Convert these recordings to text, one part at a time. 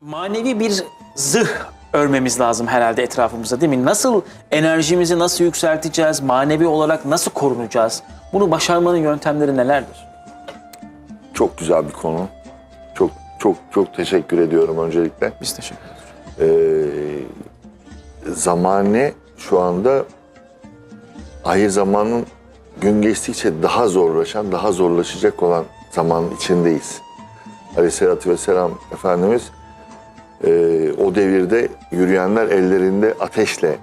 Manevi bir zırh örmemiz lazım herhalde etrafımıza değil mi? Nasıl enerjimizi nasıl yükselteceğiz? Manevi olarak nasıl korunacağız? Bunu başarmanın yöntemleri nelerdir? Çok güzel bir konu. Çok çok çok teşekkür ediyorum öncelikle. Biz teşekkür ederiz. Ee, zamane şu anda ahir zamanın gün geçtikçe daha zorlaşan, daha zorlaşacak olan zamanın içindeyiz. Aleyhisselatü Vesselam Efendimiz e, o devirde yürüyenler ellerinde ateşle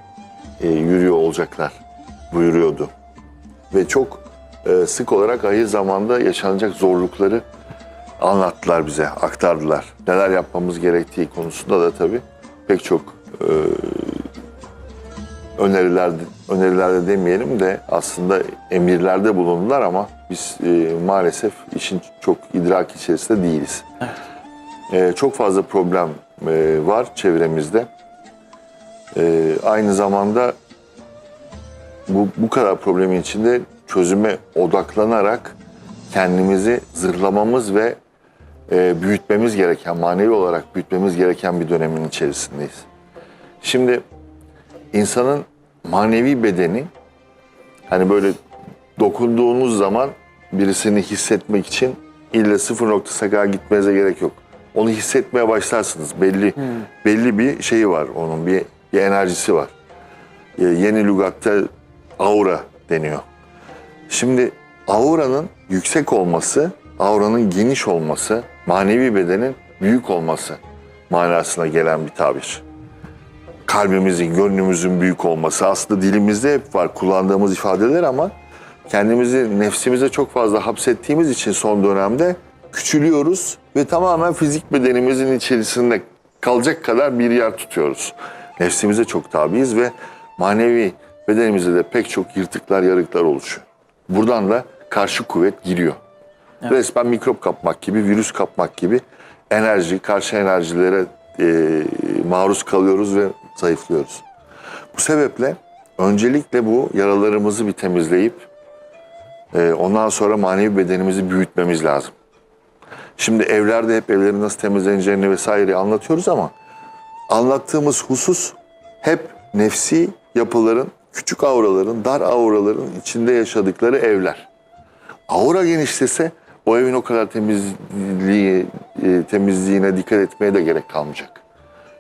e, yürüyor olacaklar buyuruyordu. Ve çok e, sık olarak ahir zamanda yaşanacak zorlukları anlattılar bize, aktardılar. Neler yapmamız gerektiği konusunda da tabii pek çok e, öneriler önerilerde demeyelim de aslında emirlerde bulundular ama biz e, maalesef işin çok idrak içerisinde değiliz. E, çok fazla problem e, var çevremizde. E, aynı zamanda bu, bu kadar problemin içinde çözüme odaklanarak kendimizi zırlamamız ve e, büyütmemiz gereken, manevi olarak büyütmemiz gereken bir dönemin içerisindeyiz. Şimdi insanın manevi bedeni hani böyle dokunduğunuz zaman birisini hissetmek için illa sıfır noktasına kadar gitmenize gerek yok. Onu hissetmeye başlarsınız. Belli belli bir şeyi var onun bir, bir enerjisi var. E, yeni lügatta aura deniyor. Şimdi auranın yüksek olması, auranın geniş olması, manevi bedenin büyük olması manasına gelen bir tabir. Kalbimizin, gönlümüzün büyük olması aslında dilimizde hep var kullandığımız ifadeler ama kendimizi nefsimize çok fazla hapsettiğimiz için son dönemde küçülüyoruz ve tamamen fizik bedenimizin içerisinde kalacak kadar bir yer tutuyoruz. Nefsimize çok tabiiz ve manevi bedenimizde de pek çok yırtıklar, yarıklar oluşuyor. Buradan da karşı kuvvet giriyor. Resmen mikrop kapmak gibi, virüs kapmak gibi enerji, karşı enerjilere e, maruz kalıyoruz ve zayıflıyoruz. Bu sebeple öncelikle bu yaralarımızı bir temizleyip e, ondan sonra manevi bedenimizi büyütmemiz lazım. Şimdi evlerde hep evlerin nasıl temizleneceğini vesaire anlatıyoruz ama anlattığımız husus hep nefsi yapıların, küçük auraların, dar auraların içinde yaşadıkları evler. Aura genişlese o evin o kadar temizliği, e, temizliğine dikkat etmeye de gerek kalmayacak.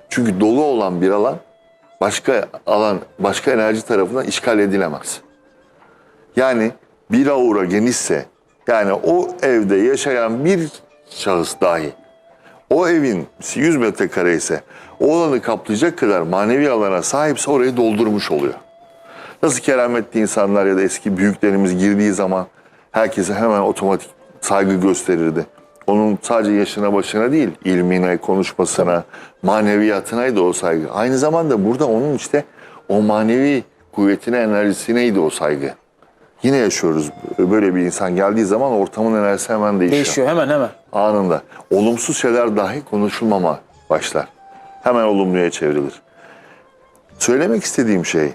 Çünkü dolu olan bir alan başka alan, başka enerji tarafından işgal edilemez. Yani bir aura genişse, yani o evde yaşayan bir şahıs dahi o evin 100 metrekare ise o alanı kaplayacak kadar manevi alana sahipse orayı doldurmuş oluyor. Nasıl kerametli insanlar ya da eski büyüklerimiz girdiği zaman herkese hemen otomatik saygı gösterirdi. Onun sadece yaşına başına değil, ilmine, konuşmasına, maneviyatınaydı o saygı. Aynı zamanda burada onun işte o manevi kuvvetine, enerjisineydi o saygı. Yine yaşıyoruz. Böyle bir insan geldiği zaman ortamın enerjisi hemen değişiyor Değişiyor hemen hemen. anında. Olumsuz şeyler dahi konuşulmama başlar. Hemen olumluya çevrilir. Söylemek istediğim şey,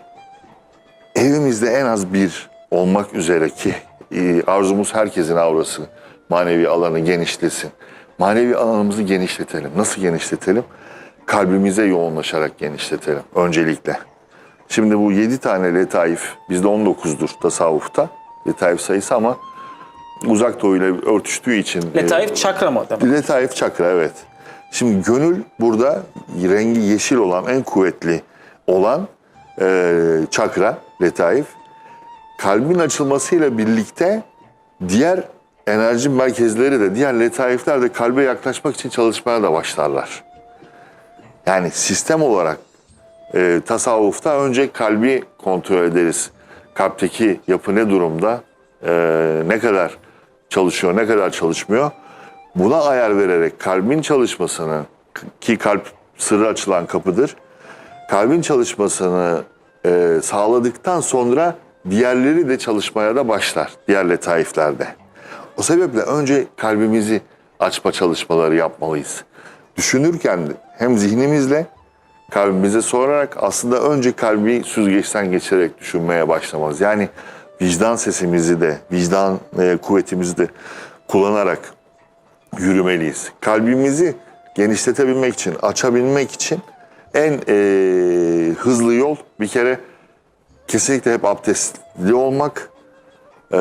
evimizde en az bir olmak üzere ki e, arzumuz herkesin aurası, manevi alanı genişlesin. Manevi alanımızı genişletelim. Nasıl genişletelim? Kalbimize yoğunlaşarak genişletelim öncelikle. Şimdi bu 7 tane letaif, bizde 19'dur tasavvufta letaif sayısı ama uzak doğuyla örtüştüğü için e, Letaif çakra mı? demek? Letaif çakra evet. Şimdi gönül burada rengi yeşil olan en kuvvetli olan e, çakra letaif. Kalbin açılmasıyla birlikte diğer enerji merkezleri de diğer letaifler de kalbe yaklaşmak için çalışmaya da başlarlar. Yani sistem olarak e, tasavvufta önce kalbi kontrol ederiz. Kalpteki yapı ne durumda, e, ne kadar çalışıyor, ne kadar çalışmıyor. Buna ayar vererek kalbin çalışmasını, ki kalp sırrı açılan kapıdır, kalbin çalışmasını e, sağladıktan sonra diğerleri de çalışmaya da başlar, diğer letaiflerde. O sebeple önce kalbimizi açma çalışmaları yapmalıyız. Düşünürken hem zihnimizle kalbimize sorarak aslında önce kalbi süzgeçten geçerek düşünmeye başlamaz. Yani vicdan sesimizi de, vicdan e, kuvvetimizi de kullanarak yürümeliyiz. Kalbimizi genişletebilmek için, açabilmek için en eee, hızlı yol bir kere kesinlikle hep abdestli olmak, eee,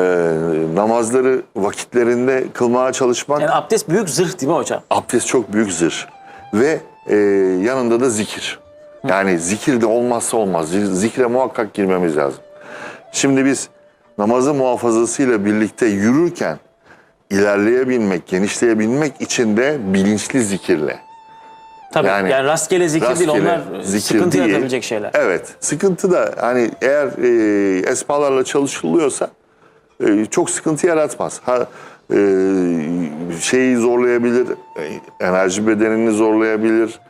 namazları vakitlerinde kılmaya çalışmak. Yani abdest büyük zırh değil mi hocam? Abdest çok büyük zırh ve eee, yanında da zikir. Yani zikir de olmazsa olmaz. Zikre muhakkak girmemiz lazım. Şimdi biz namazı muhafazasıyla birlikte yürürken ilerleyebilmek, genişleyebilmek için de bilinçli zikirle. Tabii yani, Yani rastgele zikir değil Rastgele onlar zikir sıkıntı değil. yaratabilecek şeyler. Evet, sıkıntı da hani eğer e, esmalarla çalışılıyorsa e, çok sıkıntı yaratmaz. Ha e, şeyi zorlayabilir, enerji bedenini zorlayabilir,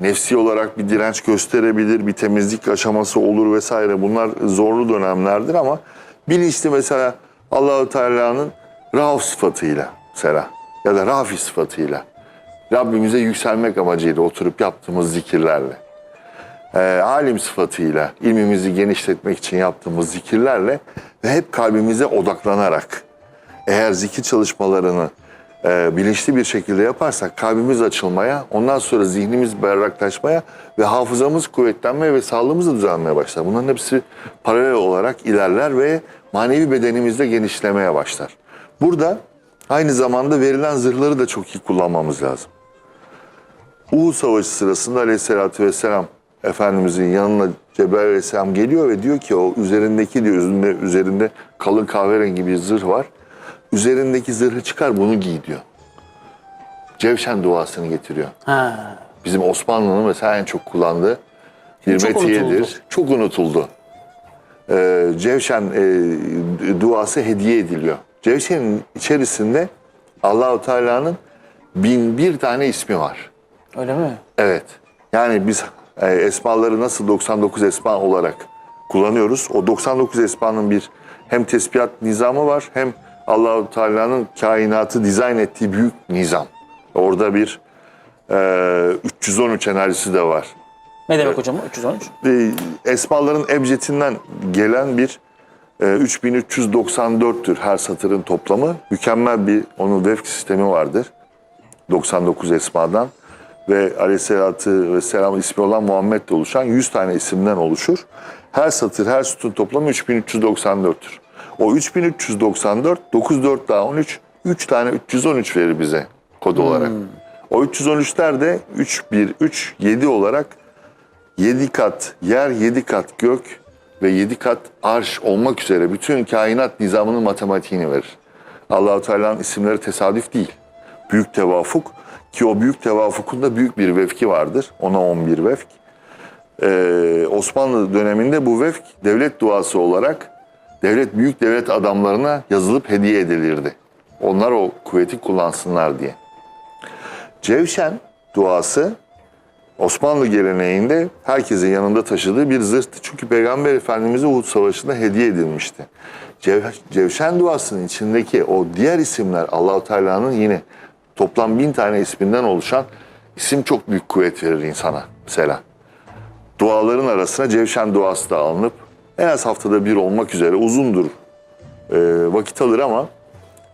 nefsi olarak bir direnç gösterebilir, bir temizlik aşaması olur vesaire. Bunlar zorlu dönemlerdir ama bilinçli mesela Allahu Teala'nın Rauf sıfatıyla mesela ya da Rafi sıfatıyla Rabbimize yükselmek amacıyla oturup yaptığımız zikirlerle e, alim sıfatıyla ilmimizi genişletmek için yaptığımız zikirlerle ve hep kalbimize odaklanarak eğer zikir çalışmalarını e, bilinçli bir şekilde yaparsak kalbimiz açılmaya, ondan sonra zihnimiz berraklaşmaya ve hafızamız kuvvetlenmeye ve sağlığımız da düzelmeye başlar. Bunların hepsi paralel olarak ilerler ve manevi bedenimizde genişlemeye başlar. Burada aynı zamanda verilen zırhları da çok iyi kullanmamız lazım. Uhud Savaşı sırasında aleyhissalatü vesselam Efendimizin yanına Cebrail aleyhisselam geliyor ve diyor ki o üzerindeki diyor üzerinde, üzerinde kalın kahverengi bir zırh var. Üzerindeki zırhı çıkar bunu giy diyor. Cevşen duasını getiriyor. Ha. Bizim Osmanlı'nın mesela en çok kullandığı bir Çok metiyedir. unutuldu. Çok unutuldu. Ee, Cevşen e, duası hediye ediliyor. Cevşen'in içerisinde Allahu Teala'nın bin bir tane ismi var. Öyle mi? Evet. Yani biz e, esmaları nasıl 99 esma olarak kullanıyoruz. O 99 esmanın bir hem tesbihat nizamı var hem Allahu Teala'nın kainatı dizayn ettiği büyük nizam. Orada bir e, 313 enerjisi de var. Ne demek hocam o? 313? E, esmaların ebcedinden gelen bir e, 3394'tür her satırın toplamı. Mükemmel bir onun vefk sistemi vardır. 99 esmadan ve aleyhissalatü vesselam ismi olan Muhammed de oluşan 100 tane isimden oluşur. Her satır, her sütun toplamı 3394'tür. O 3394, 94 daha 13, 3 tane 313 verir bize kod olarak. O 313'ler de 3, 1, 3, 7 olarak 7 kat yer, 7 kat gök ve 7 kat arş olmak üzere bütün kainat nizamının matematiğini verir. Allahu Teala'nın isimleri tesadüf değil. Büyük tevafuk ki o büyük tevafukun da büyük bir vefki vardır. Ona 11 vefk. Ee, Osmanlı döneminde bu vefk devlet duası olarak devlet büyük devlet adamlarına yazılıp hediye edilirdi. Onlar o kuvveti kullansınlar diye. Cevşen duası Osmanlı geleneğinde herkesin yanında taşıdığı bir zırhtı. Çünkü Peygamber Efendimiz'e Uhud Savaşı'nda hediye edilmişti. Cev, Cevşen duasının içindeki o diğer isimler Allahu Teala'nın yine toplam bin tane isminden oluşan isim çok büyük kuvvet verir insana mesela. Duaların arasına Cevşen duası da alınıp en az haftada bir olmak üzere uzundur e, vakit alır ama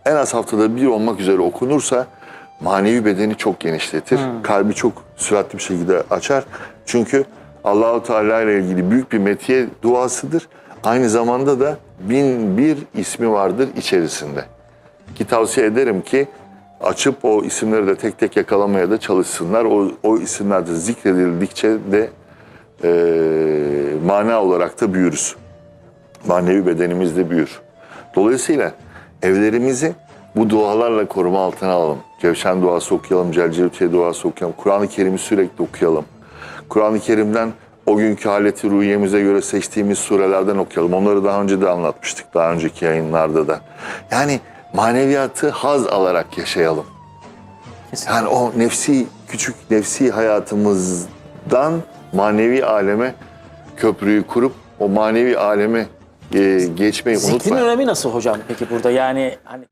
en az haftada bir olmak üzere okunursa manevi bedeni çok genişletir. Kalbi çok süratli bir şekilde açar. Çünkü Allahu Teala ile ilgili büyük bir metiye duasıdır. Aynı zamanda da bin bir ismi vardır içerisinde. Ki tavsiye ederim ki açıp o isimleri de tek tek yakalamaya da çalışsınlar. O, o isimler de zikredildikçe de e, mana olarak da büyürüz manevi bedenimiz de büyür. Dolayısıyla evlerimizi bu dualarla koruma altına alalım. Cevşen duası okuyalım, Celcelütiye duası okuyalım. Kur'an-ı Kerim'i sürekli okuyalım. Kur'an-ı Kerim'den o günkü haleti ruhiyemize göre seçtiğimiz surelerden okuyalım. Onları daha önce de anlatmıştık, daha önceki yayınlarda da. Yani maneviyatı haz alarak yaşayalım. Kesinlikle. Yani o nefsi, küçük nefsi hayatımızdan manevi aleme köprüyü kurup o manevi aleme e, geçmeyi Zikrin unutmayın. önemi nasıl hocam peki burada? Yani hani